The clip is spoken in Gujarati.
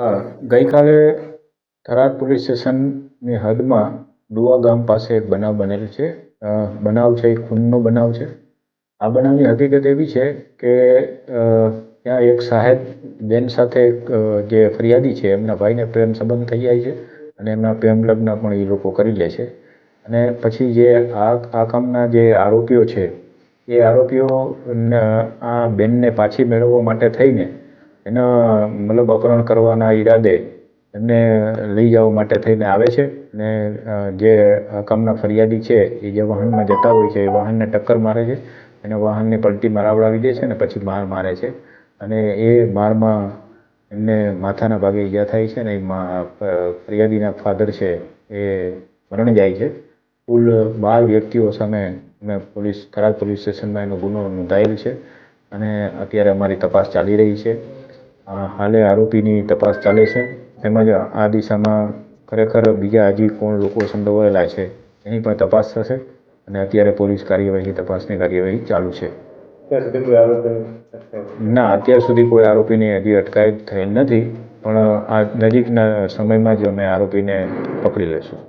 હા. ગઈકાલે થરાદ પોલીસ સ્ટેશનની હદમાં ડુઆ ગામ પાસે એક બનાવ બનેલ છે. બનાવ છે એ ખૂનનો બનાવ છે. આ બનાવની હકીકત એવી છે કે ત્યાં એક સાહેબ બેન સાથે જે ફરિયાદી છે, એમના ભાઈને પ્રેમ સંબંધ થઈ જાય છે અને એમના પ્રેમ લગ્ન પણ એ લોકો કરી લે છે. અને પછી જે આ આ કામના જે આરોપીઓ છે, એ આરોપીઓ આ બેનને પાછી મેળવવા માટે થઈને એના, મતલબ અપહરણ કરવાના ઈરાદે એમને લઈ જવા માટે થઈને આવે છે અને જે કામના ફરિયાદી છે, એ જે વાહનમાં જતા હોય છે, એ વાહનને ટક્કર મારે છે અને વાહનને પલટી મરાવડાવી દે છે અને પછી માર મારે છે. અને એ મારમાં એમને માથાના ભાગે ઈજા થાય છે અને ફરિયાદીના ફાધર છે, એ મરણ જાય છે. કુલ બાર વ્યક્તિઓ સામે અમે પોલીસ, થરાદ પોલીસ સ્ટેશનમાં એનો ગુનો નોંધાયેલ છે અને અત્યારે અમારી તપાસ ચાલી રહી છે. હાલે આરોપીની તપાસ ચાલે છે. તેમજ આ દિશામાં ખરેખર બીજા હજી કોણ લોકો સંડોવાયેલા છે એની પણ તપાસ થશે અને અત્યારે પોલીસ કાર્યવાહી તપાસની કાર્યવાહી ચાલુ છે. ના અત્યાર સુધી કોઈ આરોપીની હજી અટકાયત થયેલ નથી પણ આ નજીકના સમયમાં જ અમે આરોપીને પકડી લઈશું.